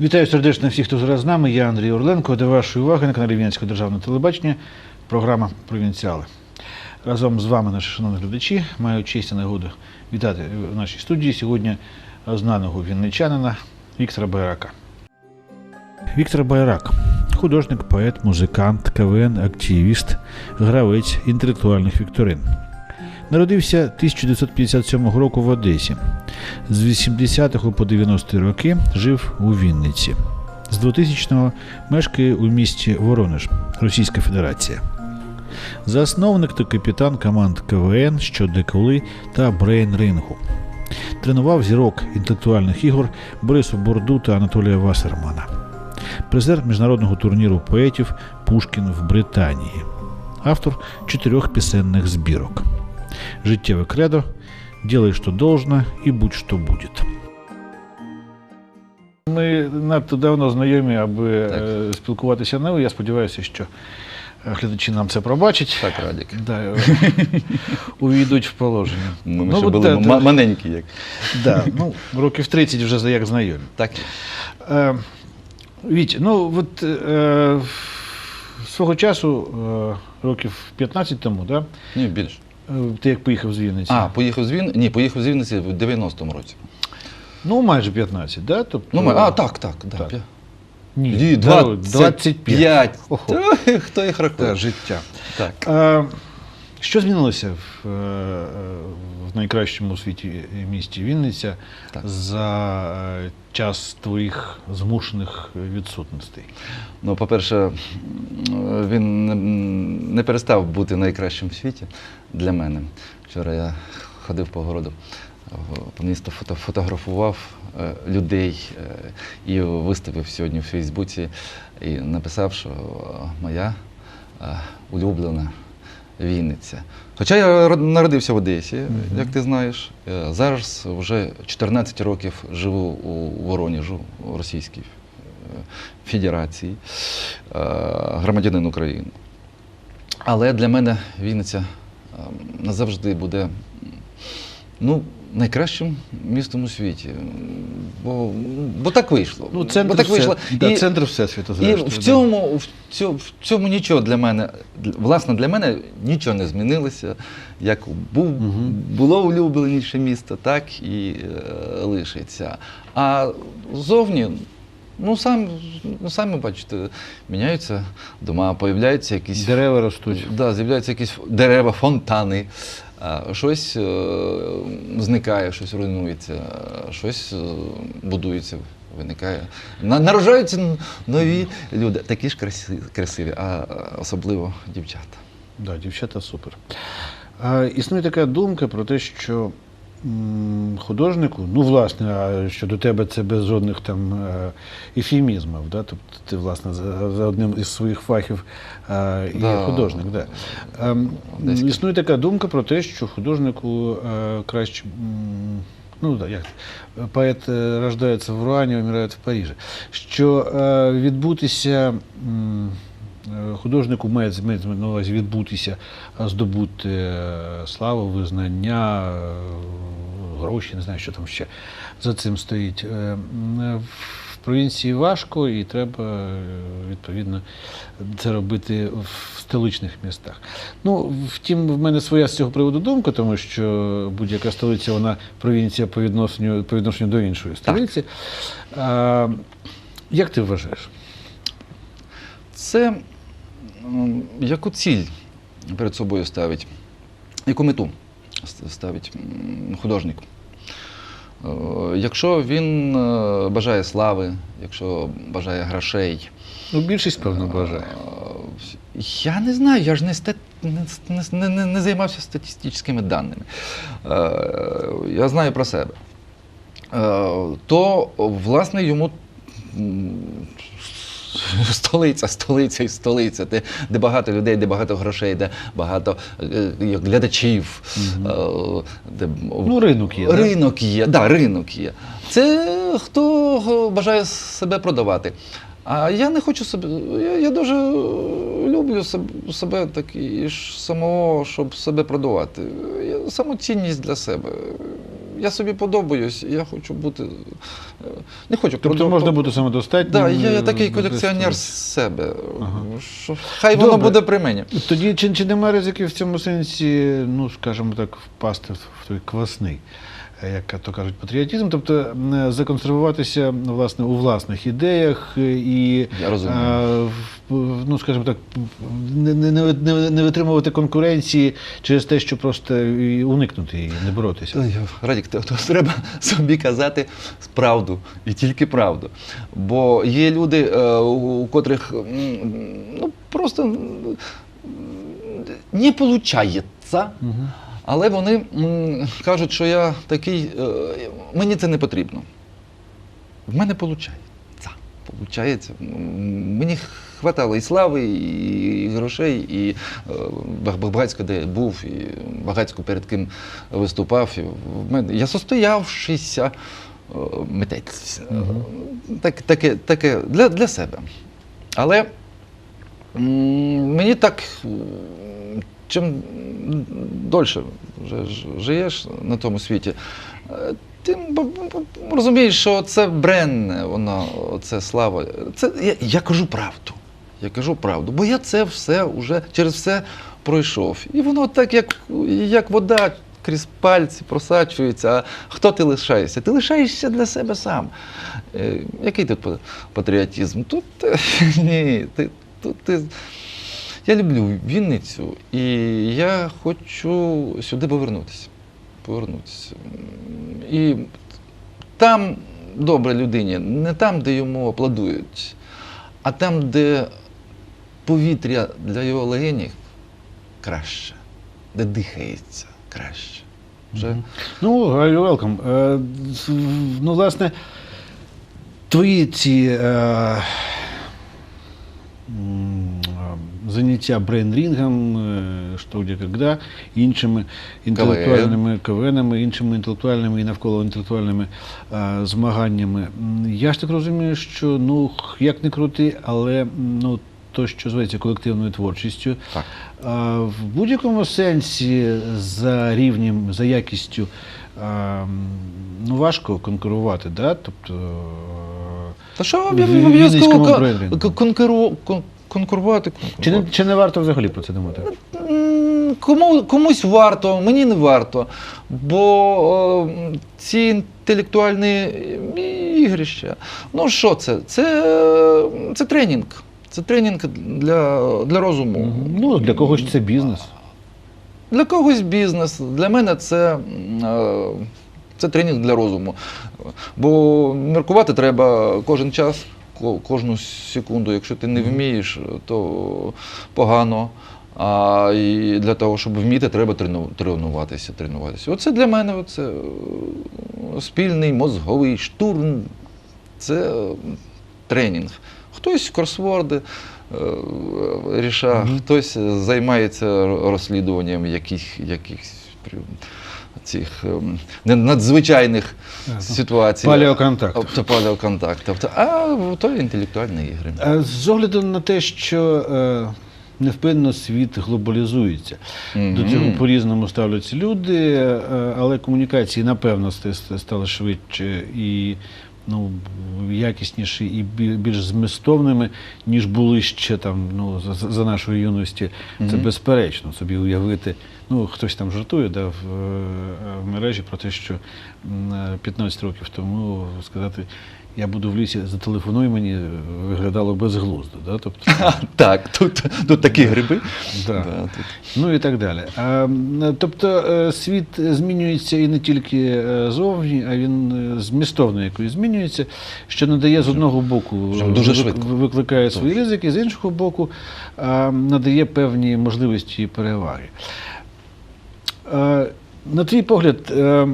Вітаю сердечно всіх, хто зараз з нами. Я Андрій Орленко. До вашої уваги на каналі Вінницького державного телебачення програма Провінціали. Разом з вами, наші шановні глядачі, маю честь і нагоду вітати в нашій студії сьогодні знаного вінничанина Віктора Байрака. Віктор Байрак художник, поет, музикант, КВН, активіст, гравець інтелектуальних вікторин. Народився 1957 року в Одесі. З 80-го по 90-ті роки жив у Вінниці. З 2000-го мешкає у місті Воронеж, Російська Федерація. Засновник та капітан команд КВН, щодеколи та Брейн Рингу. Тренував зірок інтелектуальних ігор Борису Борду та Анатолія Вассермана. Призер міжнародного турніру поетів Пушкін в Британії. Автор чотирьох пісенних збірок. Життєве кредо «Делай, що должно, і будь що буде. Ми надто давно знайомі, аби Так. е, спілкуватися на ви. Я сподіваюся, що е, глядачі нам це пробачать. Так, Радік. Да, е, увійдуть в положення. Ми, Ну, ще були те- маленькі, як. Да, ну, років 30 вже як знайомі. Так. Е, Віть, ну от е, свого часу, е, років 15 тому, да, Ні, більше. Е, ти як поїхав з Вінниці? А, поїхав з Вінниці? Ні, поїхав з Вінниці в 90-му році. Ну, майже 15, да? Тобто, Ну, ми... А, так, так. Да. Так. п'я- Ні, да, 25. 25. Ого. Та, Хто їх рахує? Життя. Так. Е, що змінилося в, е, е, в найкращому у світі місті Вінниця Так. за е, час твоїх змушених відсутностей? Ну, по-перше, він не- перестав бути найкращим в світі для мене. Вчора я ходив по городу, по місту фото, фотографував е, людей е, і виставив сьогодні в Фейсбуці і написав, що е, моя е, улюблена Вінниця. Хоча я народився в Одесі, як ти знаєш, е, зараз вже 14 років живу у Воронежу, у Російській е, Федерації, е, громадянин України. Але для мене Вінниця е, назавжди буде ну, найкращим містом у світі. Бо, бо так вийшло. Ну, центр, бо так все- вийшло. да, І- центр Всесвіту, і в цьому, в цьому, в цьому нічого для мене, власне, для мене нічого не змінилося. Як був, Мгм. було улюбленіше місто, так і е, лишиться. А зовні, ну, сам, ну, самі бачите, міняються дома, появляються якісь Дерева ростуть. Да, з'являються якісь дерева, фонтани. Щось е, зникає, щось руйнується, щось е, будується, виникає. На- Народжуються нові люди, такі ж красиві, а особливо дівчата. Да, дівчата супер. Існує така думка про те, що художнику, ну, власне, а щодо тебе це без жодних там е, ефемізмів, да? тобто ти, власне, за, за одним із своїх фахів е, є Да. художник. Да. Десь існує така думка про те, що художнику е, краще. Ну, як поет е, рождається в Руані, вмирає в Парижі. Що е, відбутися м, е, художнику має на увазі відбутися, здобути е, славу, визнання, е, гроші, не знаю, що там ще за цим стоїть. Е, В провінції важко і треба е, відповідно це робити в столичних містах. Ну, втім, в мене своя з цього приводу думка, тому що будь-яка столиця, вона провінція по відношенню, по відношенню до іншої столиці. А, як ти вважаєш? Це яку ціль перед собою ставить, яку мету ставить художник? Е, Якщо він е, бажає слави, якщо бажає грошей, Ну, більшість, певно, бажає. Е, Я не знаю, я ж не, стат... не, не, не, не займався статистичними даними. Я знаю про себе. То, власне, йому столиця, столиця і столиця, де, де багато людей, де багато грошей, де багато е, глядачів. е, Де, Ну, ринок є? Ринок є, да, ринок є. Це хто бажає себе продавати. А я не хочу себе. Я, я дуже люблю себе, себе так і ж самого, щоб себе продавати. Самоцінність для себе. Я собі подобаюсь, я хочу бути. е, Не хочу Тобто продов- можна бути самодостатнім. Да, я, я такий колекціонер з себе. Ага. Що, хай воно буде при мені. Тоді чи, чи немає ризиків в цьому сенсі, ну скажімо так, впасти в, той квасний, як то кажуть, патріотизм, тобто м, законсервуватися власне у власних ідеях е, і е, ну, скажімо так, не, не, не, не- витримувати конкуренції через те, що просто уникнути її, не боротися. Радік, то, то треба собі казати правду і тільки правду. Бо є люди, е, у, у котрих ну, просто не виходить. Але вони кажуть, що я такий, е, мені це не потрібно. В мене виходить. Получається. Мені хватало і слави, і грошей, і е, Баг- багацько де був, і багацько перед ким виступав. Я состоявшийся е, митець. Так, таке, таке для, для себе. Але мені так, чим дольше вже живеш на тому світі, е, ти б- б- розумієш, що це бренне, воно, це слава. Це, я, я кажу правду. Я кажу правду, бо я це все вже через все пройшов. І воно так, як, як вода крізь пальці просачується. А хто ти лишаєшся? Ти лишаєшся для себе сам. Е, який тут патріотизм? Тут е, ні, ти, тут ти. Я люблю Вінницю, і я хочу сюди повернутися. Повернутися. І там добре людині, не там, де йому аплодують, а там, де повітря для його легенів краще, де дихається краще. Ну, you're welcome. Е, Ну, власне, твої ці е, заняття брейнрінгом, що де когда, іншими інтелектуальними КВНами, іншими інтелектуальними і навколо інтелектуальними змаганнями. Я ж так розумію, що ну, як не крути, але ну, то, що зветься колективною творчістю, так. а, В будь-якому сенсі за рівнем, за якістю а, ну, важко конкурувати, да? тобто е, Та що обов'язково кон- конкуру- конкурувати? чи, не, чи не варто взагалі про це думати? Кому, комусь варто, мені не варто. Бо е, ці інтелектуальні ігрища, ну що це? Це, е, це тренінг. Це тренінг для, для розуму. Ну, для когось це бізнес. Для когось бізнес. Для мене це, е, це тренінг для розуму. Бо міркувати треба кожен час, кожну секунду. Якщо ти не вмієш, то погано. А і для того, щоб вміти, треба тренуватися. тренуватися. Оце для мене оце, е, спільний мозговий штурм. Це тренінг. Хтось кросворди е, ріша, Мгм. хтось займається розслідуванням яких, якихось цих ем, надзвичайних Ага. ситуацій. Палеоконтакт. Тобто палеоконтактів. А то інтелектуальні ігри. А З огляду на те, що е, невпинно світ глобалізується. До цього по-різному ставляться люди, е, але комунікації, напевно, ст- ст- стали швидше і ну, якісніші і більш змістовними, ніж були ще там, ну, за, за нашої юності. Це Мгм. безперечно собі уявити. Ну, хтось там жартує да, в, е, в мережі про те, що е, 15 років тому сказати. Я буду в лісі, зателефонуй мені, виглядало безглуздо. Да? Тобто, Так, тут, тут такі гриби. Да. Да, тут. Ну і так далі. А, тобто е, світ змінюється і не тільки е, зовні, а він е, змістовно якось змінюється, що надає з одного боку дуже швидко. викликає свої ризики, з іншого боку а, надає певні можливості і переваги. Е, На твій погляд, е,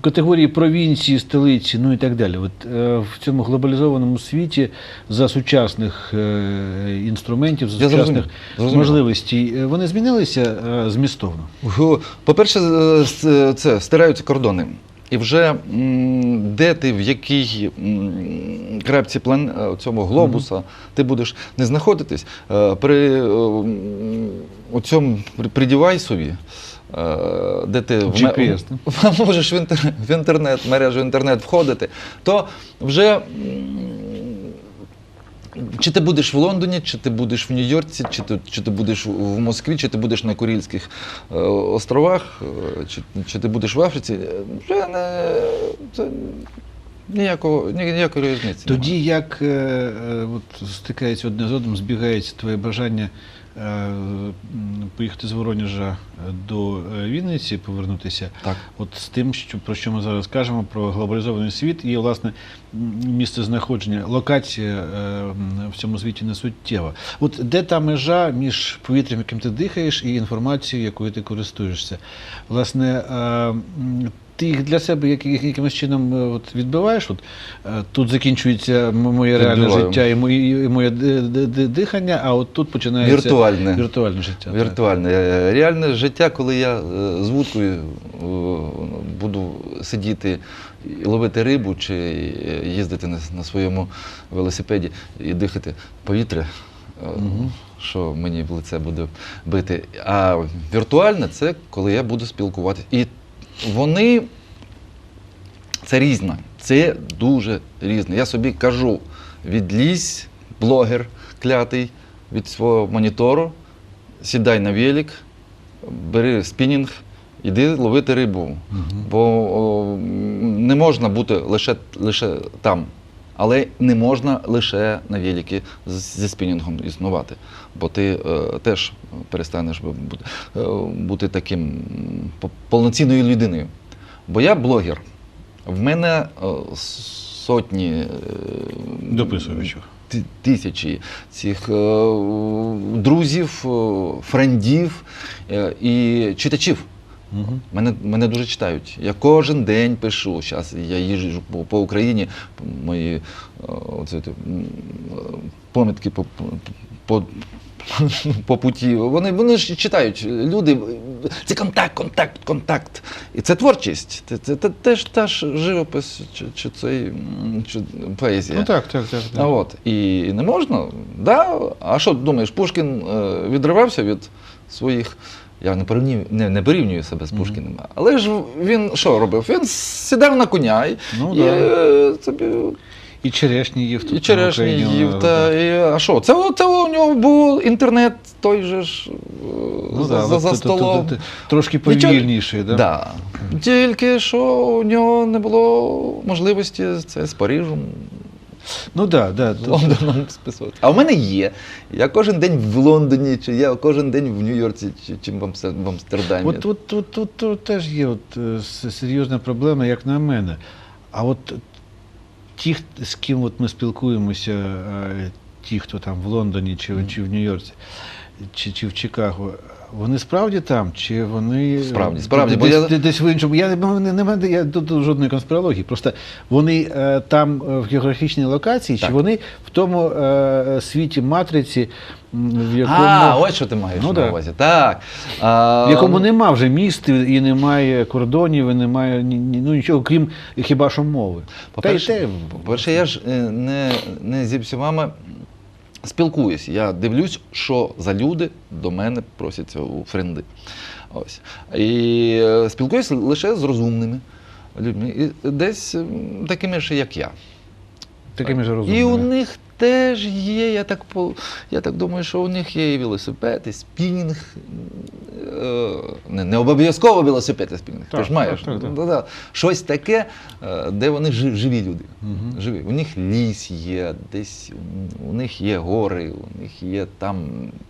категорії провінції, столиці, ну і так далі. От е, в цьому глобалізованому світі за сучасних е, інструментів, за зрозумів, сучасних зрозумів. можливостей, е, вони змінилися змістовно. По-перше, це стираються кордони. І вже де ти, в якій крапці план цього глобуса ти будеш не знаходитись, при цьому при, девайсові де ти в GPS, ме- можеш в інтер- в інтернет, в мережу інтернет входити, то вже чи ти будеш в Лондоні, чи ти будеш в Нью-Йорці, чи ти, чи ти будеш в Москві, чи ти будеш на Курильських е, островах, е, чи, чи ти будеш в Африці, е, вже не, це ніякого, ніякої різниці. Тоді немає. як е, е, от, стикається одне з одним, збігається твоє бажання е, поїхати з Воронежа до е, Вінниці, повернутися, Так. от з тим, що, про що ми зараз кажемо, про глобалізований світ і, власне, місце знаходження, локація е, в цьому світі не суттєва. От де та межа між повітрям, яким ти дихаєш, і інформацією, якою ти користуєшся? Власне, е, ти їх для себе як- як- якимось чином е, от, відбиваєш? От, е, тут закінчується моє реальне Відбиваю. життя і моє, і моє дихання, а от тут починається Віртуальне. віртуальне життя. Віртуальне. Е, Реальне життя, коли я з вудкою буду сидіти і ловити рибу чи їздити на, на своєму велосипеді і дихати повітря, Мгм. що мені в лице буде бити. А віртуальне це коли я буду спілкуватися. І вони це різне. Це дуже різне. Я собі кажу, відлізь, блогер клятий від свого монітору, сідай на велик, бери спінінг, іди ловити рибу. Угу. Бо о, не можна бути лише, лише там. Але не можна лише на великі зі спінінгом існувати, бо ти е, теж перестанеш бути, е, бути таким по- повноцінною людиною. Бо я блогер. В мене е, сотні е, Дописувачів. тисячі цих е, друзів, е, френдів е, і читачів. Мгм. Мене, мене дуже читають. Я кожен день пишу. Зараз я їжджу по, по Україні, мої е, оце, е, помітки по, по, по путі. Вони, вони ж читають. Люди, це контакт, контакт, контакт. І це творчість. Це, це, це теж та ж живопис чи, чи цей чи поезія. Ну так, так, так. А от, і не можна. Да? А що думаєш, Пушкін е, відривався від своїх. Я не порівнюю, не, не порівнюю себе з. Пушкіним. Але ж він що робив? Він сідав на коня і, Ну, і, да. е, собі, І черешні їв тут. і на черешні Україні, їв. Та, і, а що? Це, це у нього був інтернет той же ж е, Ну, за, да, за, от за тут- тут- столом. тут Трошки Нічого- повільніший, да? Да. Тільки що у нього не було можливості це з Парижем Ну так, да, з Лондоном списувати. А в мене є. Я кожен день в Лондоні, чи я кожен день в Нью-Йорці, чи, чи в Амстер- в Амстердамі. От тут, тут, тут, тут теж є от, е, серйозна проблема, як на мене. А от ті, з ким от ми спілкуємося, е, ті, хто там в Лондоні чи, чи в Нью-Йорці, чи, чи в Чикаго, вони справді там, чи вони Справді, е, справді, бо десь, я- десь, в іншому. Я не, не, не, я тут жодної конспірології. Просто вони е, там е, в географічній локації, чи вони в тому е, світі матриці, в якому А, ось що ти маєш Ну, на увазі. Так. В якому нема вже міст і немає кордонів, і немає ну, нічого, крім хіба що мови. По-перше, по-перше, я ж е, не, не зі всіма спілкуюсь. Я дивлюсь, що за люди до мене просяться у френди. Ось. І е, спілкуюсь лише з розумними людьми. І десь такими ж, як я. такими ж розумними. І у них теж є, я так, по, я так думаю, що у них є і велосипед, і спінінг. Е, Не, не обов'язково велосипед і спінінг. Так, Ти ж маєш. так, так, так. Да. Щось таке, е, де вони жи- живі люди. Мгм. Живі. У них ліс є, десь у них є гори, у них є там,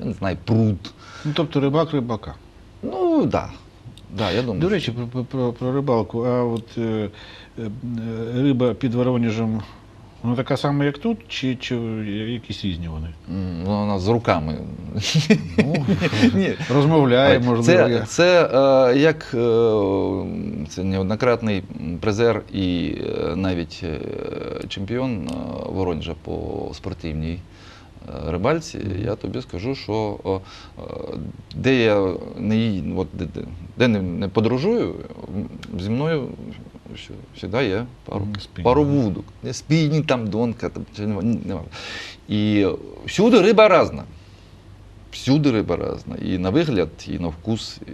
я не знаю, пруд. Ну, тобто рибак рибака. Ну, так. Да. Да, я думаю. До речі, про, про- про, рибалку. А от е, е, риба під Воронежем, вона така сама, як тут, чи, чи якісь різні вони? Ну, Вона з руками. Ну, Ні. Розмовляє, можливо. Це, це е, як е, це неоднократний призер і е, навіть е, чемпіон е, Воронежа по спортивній е, рибальці. Я тобі скажу, що о, де я не, ї- от, де, де, не, не подорожую, зі мною завжди є пару, пару вудок. Спійні там донка, там, чи нема. І всюди риба різна. Всюди риба різна. І на вигляд, і на вкус. І...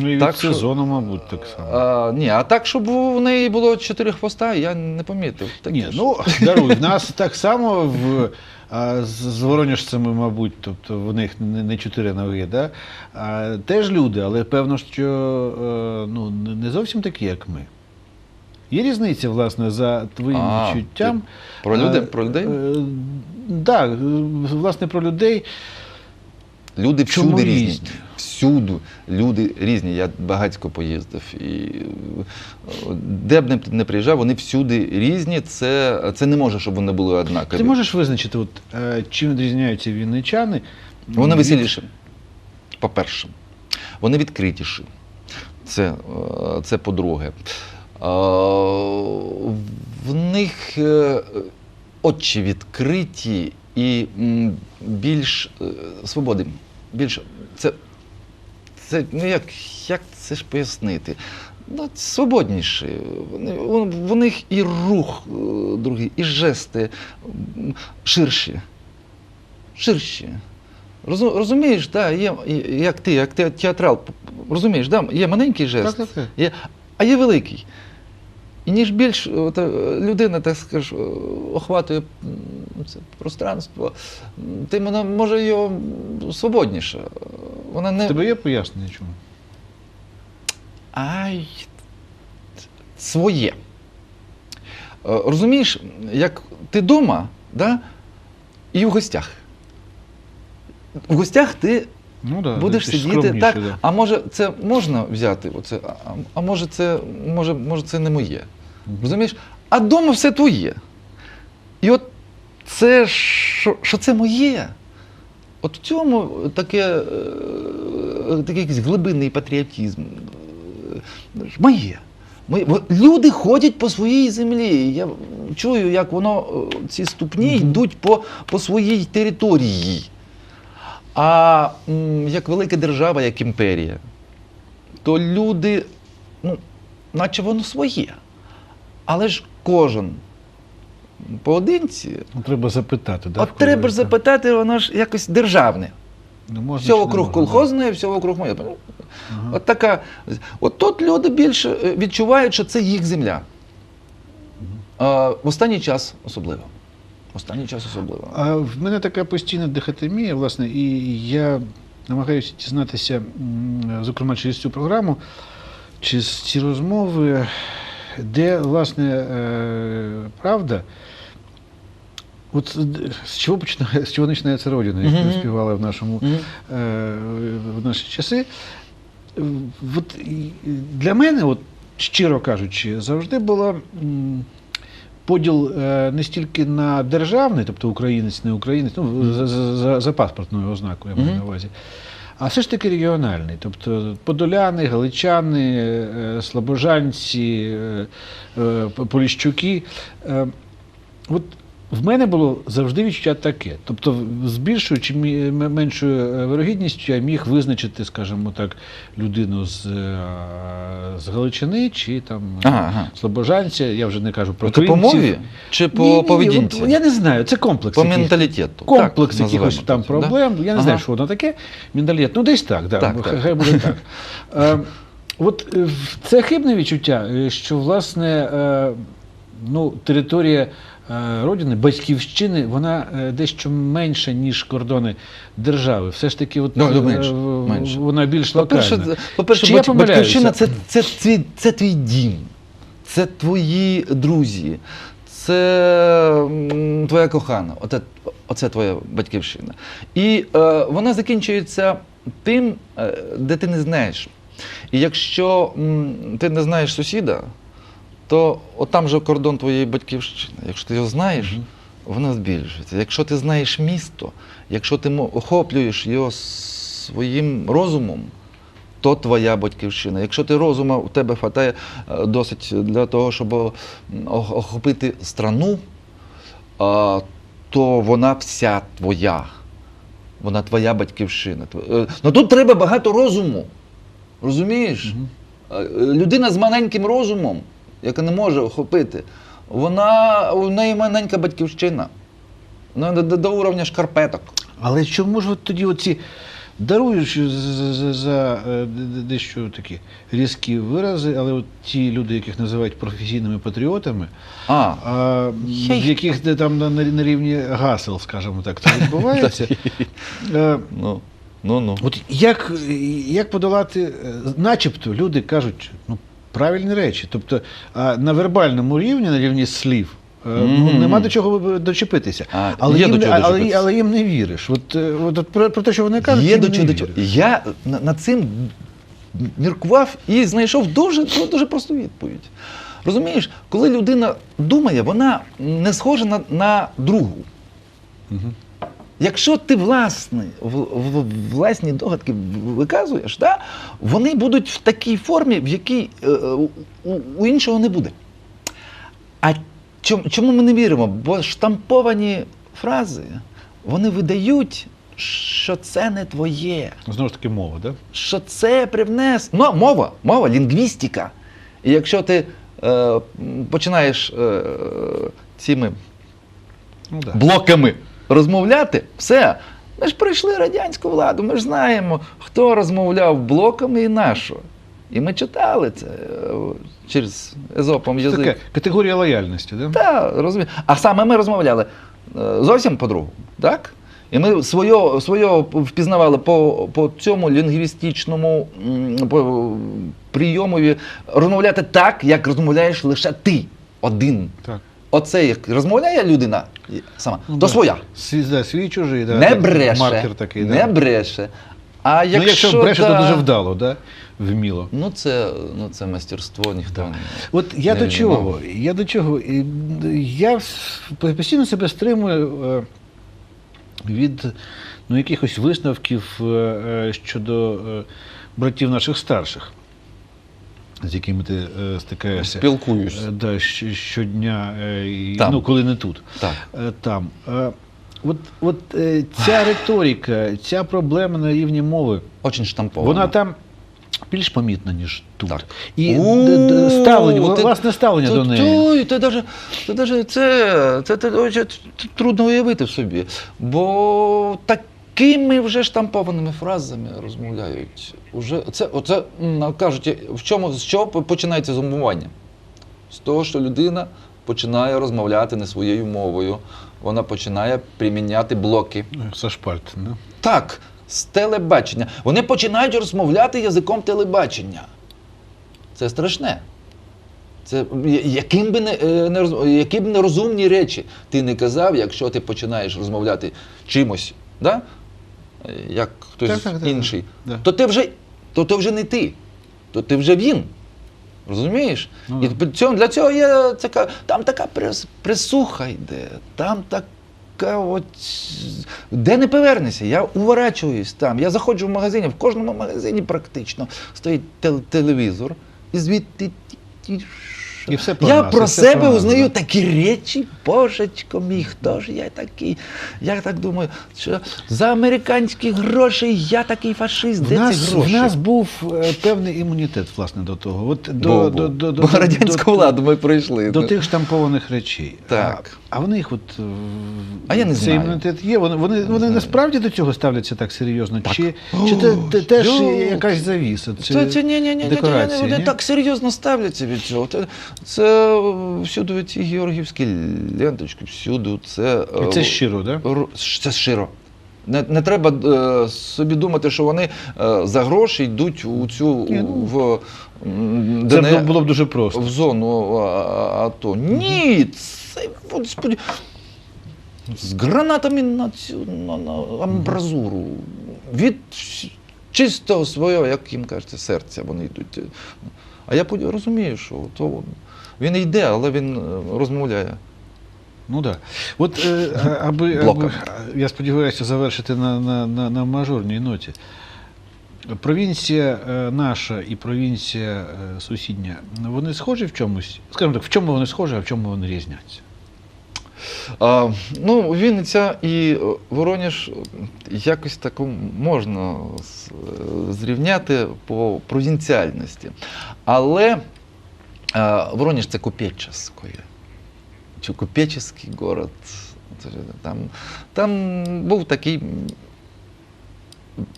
Ну і від що- сезону, мабуть, так само. А, ні, а так, щоб у неї було чотири хвоста, я не помітив. Таке Ні, ну даруй, в нас так само в, а, з, з воронежцями, мабуть, тобто в них не, не чотири ноги, да? а, теж люди, але певно, що е, ну, не зовсім такі, як ми. Є різниця, власне, за твоїм А, відчуттям. про людей? Е, Про людей? Так, власне, про людей. Люди Чому всюди різні. різні? Всюди люди різні. Я багатько поїздив. І е, де б не, приїжджав, вони всюди різні. Це, це не може, щоб вони були однакові. Ти можеш визначити, от, е, чим відрізняються вінничани? Вони веселіші, по-перше. Вони відкритіші. Це, е, це по-друге. В них е, очі відкриті і більш е, свободи. Більш, це, це, ну як, як це ж пояснити? Ну, свободніші. Вони, вон- в них і рух е, другий, і жести ширші. Ширші. Розу- Розумієш, да, є, як ти, як те- театрал, розумієш, да, є маленький жест, Так, так, так. Є, а є великий. І ніж більш от, е, людина, так скажеш, е, охватує це пространство, тим вона може його свободніше. Вона В не. тебе є пояснення чому? Ай, своє. Е, Розумієш, як ти вдома, да, і в гостях. В гостях ти Ну, да, будеш ти сидіти так. да. А може, це можна взяти? Оце, а, а може, це може, може, це не моє. Розумієш? А вдома все твоє. І от це, що, що це моє. От в цьому таке, е, такий якийсь глибинний патріотизм. Е, Моє. Моє. Люди ходять по своїй землі. Я чую, як воно, е, ці ступні йдуть по, по своїй території. А як велика держава, як імперія, то люди, ну, наче воно своє. Але ж кожен поодинці. Ну, треба запитати. Да, От треба ж запитати, воно ж якось державне. Ну, можна Все вокруг колхозне, все вокруг моє. Ага. От така. От тут люди більше е, відчувають, що це їх земля. А, в останній час особливо. В останній час особливо. А в мене така постійна дихотемія, власне, і я намагаюся дізнатися, зокрема через цю програму, через ці розмови, де, власне, е, правда. От з чого починає, з чого починається родина, як ми співали в нашому е, в наші часи. Е, От для мене, от, щиро кажучи, завжди була поділ е, не стільки на державний, тобто українець, не українець, ну, за, за, за, паспортною ознакою я маю Мгм. на увазі. А все ж таки регіональний, тобто подоляни, галичани, Слабожанці, е, е, поліщуки. Е, От в мене було завжди відчуття таке. Тобто, з більшою чи меншою е, вирогідністю я міг визначити, скажімо так, людину з, е, з Галичини чи там Ага, ага. Слобожанця, я вже не кажу про Ну, Це по мові чи по Ні-ні-ні, поведінці? от Я не знаю, це комплекс. По якийсь. менталітету. Комплекс так, якихось називаємо там так, да? проблем. Я не знаю, що воно таке. Менталітет. Ну, десь так, да. Так, хай, так. хай буде так. Е, от це хибне відчуття, що власне ну, територія родини, батьківщини, вона е, дещо менша, ніж кордони держави. Все ж таки, от, Ну, ну, е, менше, менше. вона більш локальна. по-перше, я батьківщина це, це, твій, це твій дім, це твої друзі, це твоя кохана. Оце, оце твоя батьківщина. І е, вона закінчується тим, е, де ти не знаєш. І якщо м, ти не знаєш сусіда, то отам же кордон твоєї батьківщини. Якщо ти його знаєш, вона збільшується. Якщо ти знаєш місто, якщо ти охоплюєш його своїм розумом, то твоя батьківщина. Якщо ти розума у тебе хватає е, досить для того, щоб охопити страну, то вона вся твоя. Вона твоя батьківщина. Е, Ну тут треба багато розуму. Розумієш? Е, Людина з маленьким розумом, яка не може охопити, вона у неї маленька батьківщина. Вона до, до, до уровня шкарпеток. Але чому ж от тоді оці даруючи за, за, за е, д- дещо такі різкі вирази, але от ті люди, яких називають професійними патріотами, А, а, в яких де там на, на рівні гасел, скажімо так, це відбувається. Е, ну, ну, ну. От як, як подолати, е, начебто люди кажуть ну, правильні речі. Тобто на вербальному рівні, на рівні слів, е, ну, нема до чого дочепитися. А, але, їм, до не- чого але, дочепитися. але їм не віриш. От, е, от, от про, про те, що вони кажуть, Є їм до чого до віриш. Я над цим міркував і знайшов дуже, дуже просту відповідь. Розумієш, коли людина думає, вона не схожа на, на другу. Мгм. Якщо ти власне, в, в, власні догадки виказуєш, да, вони будуть в такій формі, в якій е, у, у іншого не буде. А чому, чому ми не віримо? Бо штамповані фрази вони видають, що це не твоє, Знову ж таки, мова, да? що це привнес. Ну, мова, мова, лінгвістика. І якщо ти е, починаєш е, цими Ну, да. блоками розмовляти, все. Ми ж пройшли радянську владу, ми ж знаємо, хто розмовляв блоками і на. І ми читали це е, через езопом Це язик. така категорія лояльності, да? Так, розумію. А саме ми розмовляли е, зовсім по-другому, так? І ми своє, своє впізнавали по, по цьому лінгвістичному по, прийомові розмовляти так, як розмовляєш лише ти один. Так. Оце як розмовляє людина сама, Ну, то да. своя. Свій, да, свій чужий, да. не так, бреше. Маркер такий, не да. бреше. А ну, якщо, якщо бреше, да, то дуже вдало, да? вміло. Ну це, ну, це мастерство, ніхто не. От я не до чого? Я до чого? Я постійно себе стримую е, від ну, якихось висновків е, е, щодо братів наших старших, з якими ти е, стикаєшся. Спілкуєшся. Е, Да, щодня, е, Там. ну коли не тут. Так. Там. От, от ця риторика, ця проблема на рівні мови, Очень штамповано. вона там більш помітна, ніж тут. Так. І ставлення, ти- власне ставлення то- до неї. Ти даже, ти даже це, це, це, дуже трудно уявити в собі. Бо такими вже штампованими фразами розмовляють. Уже, це, оце, кажуть, в чому, з чого починається зумування? З того, що людина починає розмовляти не своєю мовою, вона починає приміняти блоки. Сашпальт, да? Так, з телебачення. Вони починають розмовляти язиком телебачення. Це страшне. Це яким би не, е, не які б нерозумні речі ти не казав, якщо ти починаєш розмовляти чимось, да? Як хтось Так, так, так, інший, да. то ти вже то ти вже не ти, то ти вже він. Розумієш? Ну, І цьому, для цього є така, там така прес, присуха йде, там така от. Де не повернешся, я уворачуюсь там. Я заходжу в магазині, в кожному магазині практично стоїть тел- телевізор, і звідти. І все про я нас, про і все себе про узнаю да. такі речі, божечко мій, хто ж я такий? Я так думаю, що за американські гроші я такий фашист. В нас, ці гроші? в нас був е, певний імунітет, власне, до того. От до, Бо- до, до, до, бо до- радянську до- владу ми пройшли. До тих штампованих речей. Так. А, а в них от е, А я не цей знаю. імунітет є. Вони, вони, вони знаю. насправді до цього ставляться так серйозно? Так. Чи, чи це, те- теж Йо. якась завіса? Це, Це, це ні, ні, ні, ні, вони ні? так серйозно ставляться від цього. Це, це е, всюди ці георгівські ленточки, всюди. Це, І е, це щиро, так? Да? Це щиро. Не, не треба е, собі думати, що вони е, за гроші йдуть у цю ну, в, м, Це ДНР, було б дуже просто. в зону АТО. Ні, це господи, з гранатами на цю на, на амбразуру. Від чистого свого, як їм кажеться, серця вони йдуть. А я розумію, що то він йде, але він е, розмовляє. Ну так. Да. От е, аби, аби, я сподіваюся, завершити на, на, на, на мажорній ноті. Провінція е, наша і провінція е, сусідня, вони схожі в чомусь? Скажімо так, в чому вони схожі, а в чому вони різняться? А, ну, Вінниця і Вороніж якось так можна зрівняти по провінціальності. Але Вороніж це купечеський. Чи купеческий город. Там, там був такий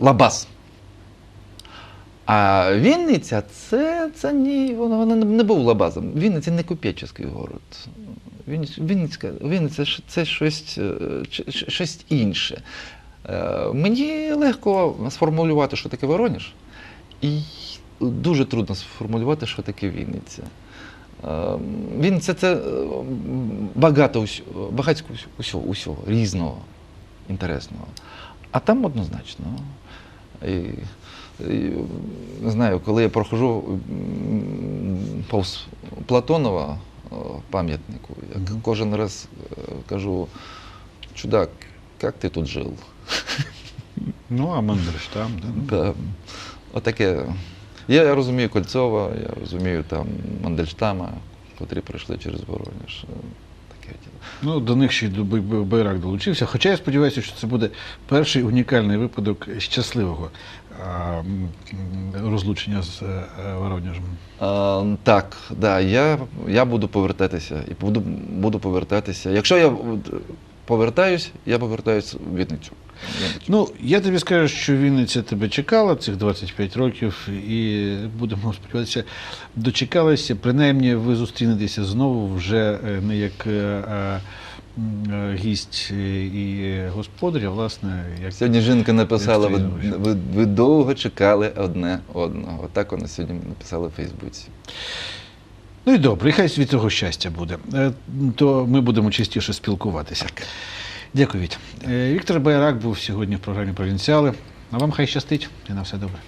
лабаз. А Вінниця це, це ні, воно, не був лабазом. Вінниця не купечий город. Вінницька, Вінниця це щось, е, щось інше. Е, Мені легко сформулювати, що таке Воронеж, і дуже трудно сформулювати, що таке Вінниця. Е, Вінниця це е, багато усього, багатько усього, усього, різного, інтересного. А там однозначно. І, і, не знаю, коли я проходжу повз Платонова е, пам'ятнику, я кожен раз е, кажу, чудак, як ти тут жив? Ну, а Мандельштам, да? Да. Отаке. Я розумію Кольцова, я розумію там Мандельштама, котрі пройшли через Воронеж. Е. Ну, до них ще й до Бай- Бай- Байрак долучився. Хоча я сподіваюся, що це буде перший унікальний випадок щасливого а, розлучення з е, Воронежем. А, так, да, я, я буду повертатися і буду, буду повертатися. Якщо я повертаюсь, я повертаюсь в Вінницю. Ну, я тобі скажу, що Вінниця тебе чекала цих 25 років, і будемо сподіватися, дочекалися. Принаймні, ви зустрінетеся знову вже е, не як е, е, м, е, гість і господар, а власне, як Сьогодні жінка написала, ви, ви, ви довго чекали одне одного. Отак вона сьогодні написала в Фейсбуці. Ну і добре, і хай від цього щастя буде. Е, То ми будемо частіше спілкуватися. Дякую, Е, Віктор Байрак був сьогодні в програмі Провінціали. А вам хай щастить і на все добре.